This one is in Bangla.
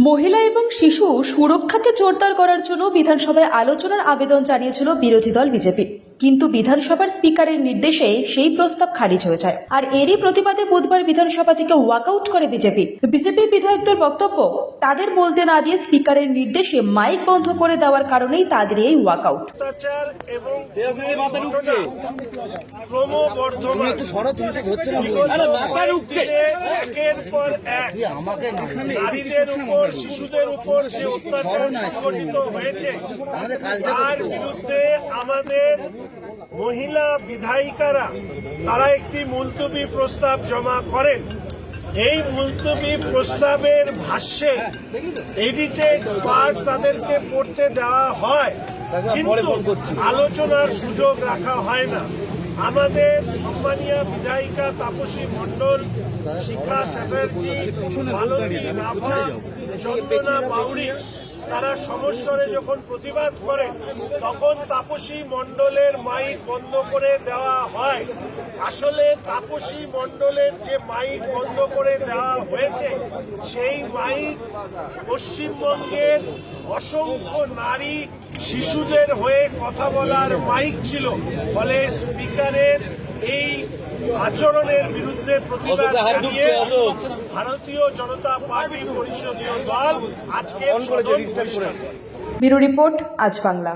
মহিলা এবং শিশু সুরক্ষাকে জোরদার করার জন্য বিধানসভায় আলোচনার আবেদন জানিয়েছিল বিরোধী দল বিজেপি। কিন্তু বিধানসভার স্পিকারের নির্দেশে সেই প্রস্তাব খারিজ হয়ে যায়। আর এরই প্রতিবাদে বুধবার বিধানসভা থেকে ওয়াকআউট করে বিজেপি। বিজেপি বিধায়কদের বক্তব্য তাদের বলতে না দিয়ে স্পিকারের নির্দেশে মাইক বন্ধ করে দেওয়ার কারণেই তাদের এই ওয়াকআউট অত্যাচার এবং ঘটনা ক্রমবর্ধমান। বিগত দিনে একের পর এক। নারীদের উপর শিশুদের উপর যে অত্যাচার সংঘটিত হয়েছে। তার বিরুদ্ধে আমাদের মহিলা বিধায়িকারা তারা একটি মুলতবি প্রস্তাব জমা করেন। এই মুলতবি প্রস্তাবের ভাষ্যে এডিটেড পার্ট তাদেরকে পড়তে দেওয়া হয় কিন্তু আলোচনার সুযোগ রাখা হয় না। আমাদের সম্মানীয় বিধায়িকা তাপসী মণ্ডল শিখা চ্যাটার্জি মালতী রাভা চন্দনা বাউরি তারা সমস্বরে যখন প্রতিবাদ করে, তখন তাপসী মণ্ডলের মাইক বন্ধ করে দেওয়া হয়। আসলে তাপসী মণ্ডলের যে মাইক বন্ধ করে দেওয়া হয়েছে, সেই মাইক পশ্চিমবঙ্গের অসংখ্য নারী শিশুদের হয়ে কথা বলার মাইক ছিল। ফলে স্পিকারের এই আচরণের বিরুদ্ধে প্রতিবাদ জানিয়ে ভারতীয় জনতা পার্টি পরিষদীয় দল আজকে ব্যুরো রিপোর্ট আজ বাংলা।